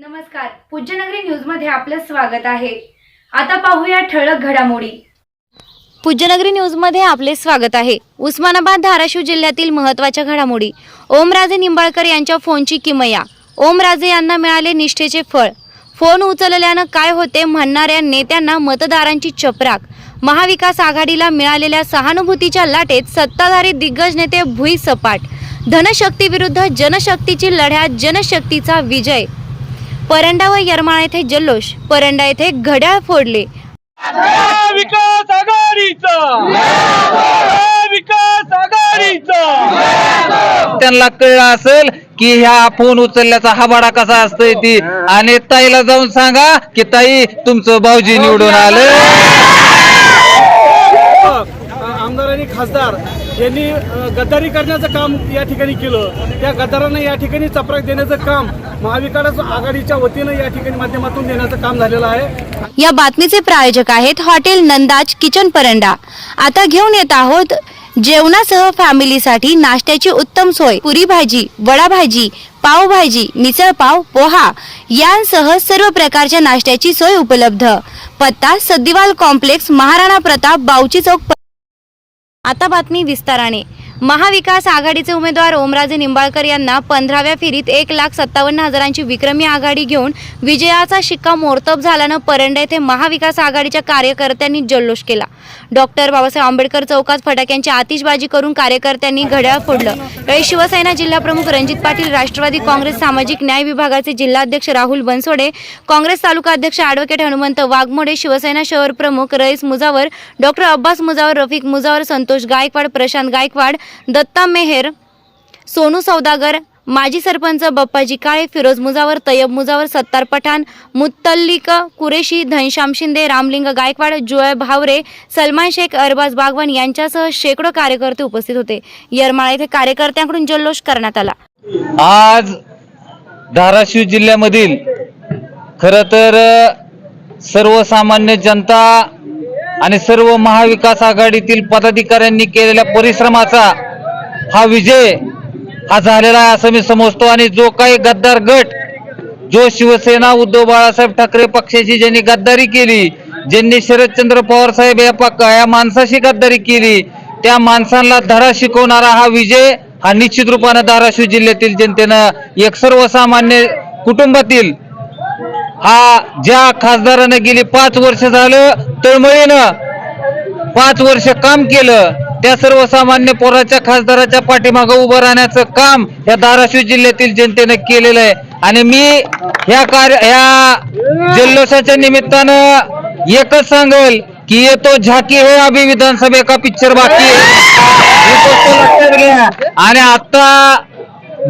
नमस्कार. पूज्यनगरी न्यूजमध्ये आपलं स्वागत आहे. आता पाहूया ठळक घडामोडी. पूज्यनगरी न्यूजमध्ये आपले स्वागत आहे. उस्मानाबाद धाराशिव जिल्ह्यातील महत्त्वाच्या घडामोडी. ओमराजे निंबाळकर यांच्या फोनची किमया. ओमराजे यांना मिळाले निष्ठेचे फळ. फोन उचलल्यानं काय होते म्हणणाऱ्या नेत्यांना मतदारांची चपराक. महाविकास आघाडीला मिळालेल्या सहानुभूतीच्या लाटेत सत्ताधारी दिग्गज नेते भुई सपाट धनशक्तीविरुद्ध जनशक्तीची लढ्यात जनशक्तीचा विजय. परंडा व यरमाळा येथे जल्लोष परंडा येथे घड्याळ फोडले. विकास आघाडीचा! विकास आघाडीचा! त्यांना कळलं असेल की ह्या फोन उचलल्याचा हबाडा कसा असतोय ती. आणि ताईला जाऊन सांगा की ताई तुमचं भाऊजी निवडून आलं. आमदार आणि खासदार ज्यांनी गद्दारी करण्याचं काम या ठिकाणी केलं. त्या गद्दारांना या ठिकाणी चपराक देण्याचं काम महाविकास आघाडीच्या वतीनं या ठिकाणी माध्यमातून देण्याचं काम झालेलं आहे. या बातमीचे प्रायोजक आहेत हॉटेल नंदाज किचन परंडा. आता घेऊन येत आहोत जेवणासह फॅमिलीसाठी नाश्त्याची उत्तम सोय. पुरी भाजी वडा भाजी पावभाजी मिसळ पाव पोहा यांसह सर्व प्रकारच्या नाश्त्याची सोय उपलब्ध. पत्ता सद्दिवाल कॉम्प्लेक्स महाराणा प्रताप बावची चौक आता बातमी विस्ताराने. महाविकास आघाडीचे उमेदवार ओमराजे निंबाळकर यांना पंधराव्या फेरीत एक लाख सत्तावन्न हजारांची विक्रमी आघाडी घेऊन विजयाचा शिक्का मोर्तब झाल्यानं परंडा येथे महाविकास आघाडीच्या कार्यकर्त्यांनी जल्लोष केला. डॉक्टर बाबासाहेब आंबेडकर चौकात फटाक्यांची आतिषबाजी करून कार्यकर्त्यांनी घड्याळ फोडलं. यावेळी शिवसेना जिल्हाप्रमुख रणजित पाटील राष्ट्रवादी काँग्रेस सामाजिक न्याय विभागाचे जिल्हाध्यक्ष राहुल बनसोडे काँग्रेस तालुका अध्यक्ष अॅडव्होकेट हनुमंत वाघमोडे शिवसेना शहर प्रमुख रईस मुजावर डॉक्टर अब्बास मुजावर रफिक मुजावर संतोष गायकवाड प्रशांत गायकवाड दत्ता मेहेर सोनू सौदागर माजी सरपंच बप्पाजी काळे फिरोज मुजावर तय्यब मुजावर सत्तार पठाण मुत्तल्लिक कुरेशी धनश्याम शिंदे रामलिंग गायकवाड जुळे भावरे सलमान शेख अरबाज बागवान यांच्यासह शेकडो कार्यकर्ते उपस्थित होते. यरमाळा येथे कार्यकर्त्यांकडून जल्लोष करण्यात आला. आज धाराशिव जिल्ह्यामधील खर तर सर्वसामान्य जनता आणि सर्व महाविकास आघाडीतील पदाधिकाऱ्यांनी केलेल्या परिश्रमाचा हा विजय हा झालेला आहे असं मी समजतो. आणि जो काही गद्दार गट जो शिवसेना उद्धव बाळासाहेब ठाकरे पक्षाची ज्यांनी गद्दारी केली ज्यांनी शरदचंद्र पवार साहेब या पक्का या माणसाशी गद्दारी केली त्या माणसांना धडा शिकवणारा हा विजय हा निश्चित रूपानं धाराशिव जिल्ह्यातील जनतेनं एक सर्वसामान्य कुटुंबातील हा ज्या खासदारानं गेली पाच वर्ष झालं तळमळीनं पाच वर्ष काम केलं त्या सर्वसामान्य पोराच्या खासदाराच्या पाठीमागं उभं राहण्याचं काम या धाराशिव जिल्ह्यातील जनतेनं केलेलं आहे. आणि मी ह्या कार्य ह्या जल्लोषाच्या निमित्तानं एकच सांगेल की येतो झाकी हे अभि विधानसभे का पिक्चर बाकी आहे. आणि आता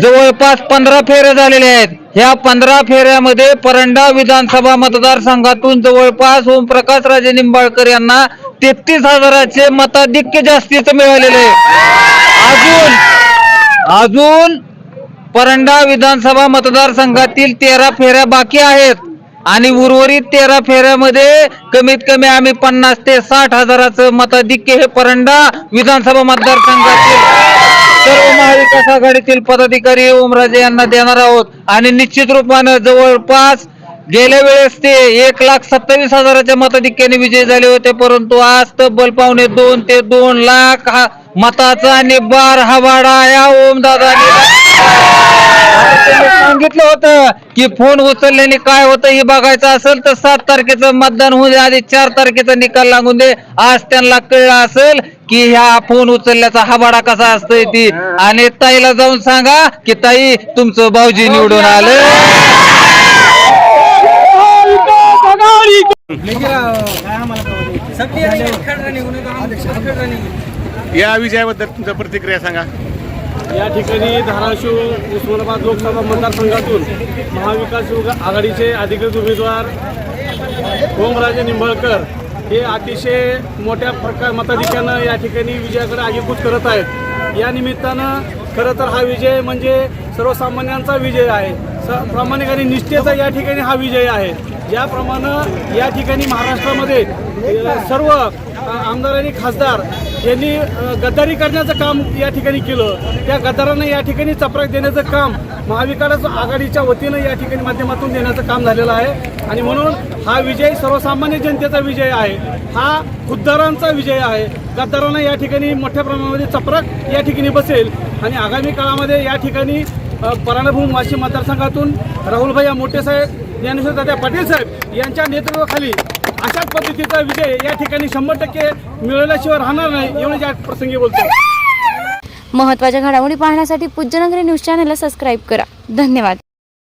जवळपास पंधरा फेऱ्या झालेल्या आहेत. ह्या पंधरा फेऱ्यामध्ये परंडा विधानसभा मतदारसंघातून जवळपास ओमप्रकाश राजे निंबाळकर यांना तेहतीस हजाराचे मताधिक्य जास्तीचं मिळालेले. अजून अजून परंडा विधानसभा मतदारसंघातील तेरा फेऱ्या बाकी आहेत. आणि उर्वरित तेरा फेऱ्यामध्ये कमीत कमी आम्ही पन्नास ते साठ हजाराचं मताधिक्य हे परंडा विधानसभा मतदारसंघातील सर्व महाविकास आघाडीतील पदाधिकारी ओमराजे यांना देणार आहोत. आणि निश्चित रूपानं जवळपास गेल्या वेळेस ते एक लाख सत्तावीस हजाराच्या मताधिक्याने विजय झाले होते परंतु आज तब्बल पावणे दोन ते दोन लाख हा मताचा हा हवाडा या ओमदादाने सांगितलं होतं की फोन उचलल्याने काय होतं हे बघायचं असेल तर सात तारखेचं मतदान होऊ दे आधी चार तारखेचा निकाल लागून दे. आज त्यांना कळलं असेल की ह्या फोन उचलल्याचा हबाडा कसा असतोय ती. आणि ताईला जाऊन सांगा की ताई तुमचं भाऊजी निवडून आलं. या विजयाबद्दल तुमच्या प्रतिक्रिया सांगा. या ठिकाणी धाराशिव उस्मानाबाद लोकसभा मतदारसंघातून महाविकास युग- आघाडीचे अधिकृत उमेदवार ओमराजे निंबाळकर हे अतिशय मोठ्या प्रकार मताधिक्यानं या ठिकाणी विजयाकडे आगीकूच करत आहेत. या निमित्तानं खरं तर हा विजय म्हणजे सर्वसामान्यांचा विजय आहे. स प्रामाणिक आणि निष्ठेचा या ठिकाणी हा विजय आहे. ज्याप्रमाणे या ठिकाणी महाराष्ट्रामध्ये सर्व आमदार आणि खासदार यांनी गद्दारी करण्याचं काम या ठिकाणी केलं. त्या गद्दारांना या ठिकाणी चपराक देण्याचं काम महाविकास आघाडीच्या वतीनं या ठिकाणी माध्यमातून देण्याचं काम झालेलं आहे. आणि म्हणून हा विजय सर्वसामान्य जनतेचा विजय आहे. हा खुद्दारांचा विजय आहे. गद्दारांना या ठिकाणी मोठ्या प्रमाणामध्ये चपराक या ठिकाणी बसेल. आणि आगामी काळामध्ये या ठिकाणी पराणभूम वाशिम मतदारसंघातून राहुलभाई मोठे साहेब ज्ञानेश्वर दादा पाटील साहेब यांच्या नेतृत्वाखाली अशाच पद्धतीचा विजय या ठिकाणी शंभर टक्के मिळवल्याशिवाय राहणार नाही एवढे या प्रसंगी बोलतो महत्त्वाच्या घडामोडी पाहण्यासाठी पूज्यनगरी न्यूज चॅनलला सबस्क्राईब करा. धन्यवाद.